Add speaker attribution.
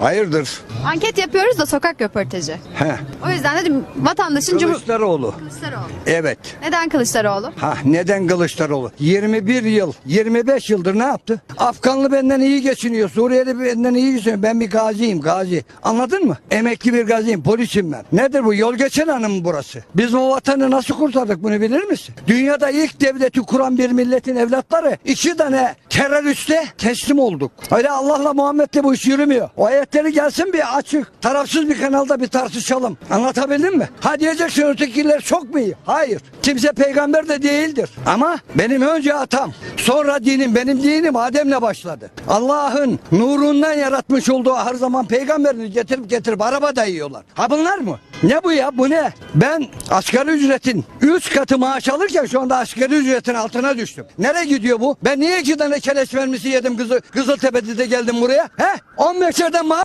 Speaker 1: Hayırdır?
Speaker 2: Anket yapıyoruz da sokak röportajı.
Speaker 1: He.
Speaker 2: O yüzden dedim vatandaşın Cumhur...
Speaker 1: Kılıçdaroğlu.
Speaker 2: Kılıçdaroğlu.
Speaker 1: Evet.
Speaker 2: Neden Kılıçdaroğlu?
Speaker 1: Ha neden Kılıçdaroğlu? 21 yıl, 25 yıldır ne yaptı? Afganlı benden iyi geçiniyor. Suriyeli benden iyi geçiniyor. Ben bir gaziyim, gazi. Anladın mı? Emekli bir gaziyim, polisim ben. Nedir bu? Yol geçen hanım burası. Biz bu vatanı nasıl kurtardık bunu bilir misin? Dünyada ilk devleti kuran bir milletin evlatları iki tane teröriste teslim olduk. Öyle Allah'la Muhammed'le bu iş yürümüyor. O ayetleri gelsin bir açık, tarafsız bir kanalda bir tartışalım. Anlatabildim mi? Ha diyeceksin ötekiler çok mu iyi? Hayır. Kimse peygamber de değildir. Ama benim önce atam, sonra dinim, benim dinim Adem'le başladı. Allah'ın nurundan yaratmış olduğu her zaman peygamberini getirip getirip araba dayıyorlar. Ha bunlar mı? Ne bu ya? Bu ne? Ben asgari ücretin 3 katı maaş alırken şu anda asgari ücretin altına düştüm. Nereye gidiyor bu? Ben niye iki tane keleş vermesi yedim kızı, Kızıltepe'de de geldim buraya? He? 15 yerden maaş